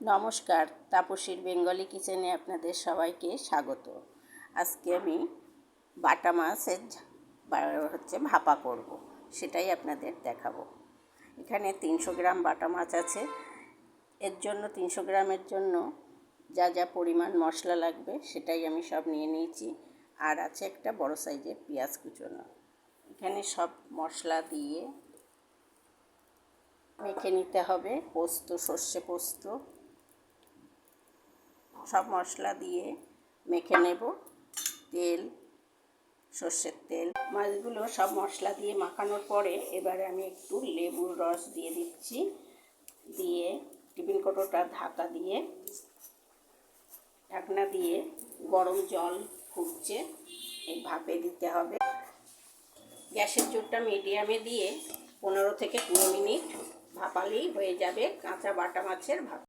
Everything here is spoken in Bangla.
নমস্কার, তাপসীর বেঙ্গলি কিচেনে আপনাদের সবাইকে স্বাগত। আজকে আমি বাটা মাছের হচ্ছে ভাপা করব, সেটাই আপনাদের দেখাবো। এখানে তিনশো গ্রাম বাটা মাছ আছে। এর জন্য, তিনশো গ্রামের জন্য যা যা পরিমাণ মশলা লাগবে, সেটাই আমি সব নিয়ে নিয়েছি। আর আছে একটা বড় সাইজের পেঁয়াজ কুচোনো। এখানে সব মশলা দিয়ে মেখে নিতে হবে। পোস্ত, সর্ষে পোস্ত সব মশলা দিয়ে মেখে নেব। তেল, সর্ষের তেল। মাছগুলো সব মশলা দিয়ে মাখানোর পরে এবারে আমি একটু লেবুর রস দিয়ে দিচ্ছি। দিয়ে টিফিন কোটোটা ঢাকা দিয়ে ঢাকনা দিয়ে গরম জল ফুটছে, এই ভাপে দিতে হবে। গ্যাসের জোরটা মিডিয়ামে দিয়ে পনেরো থেকে কুড়ি মিনিট ভাপালেই হয়ে যাবে কাঁচা বাটা মাছের ভাপ।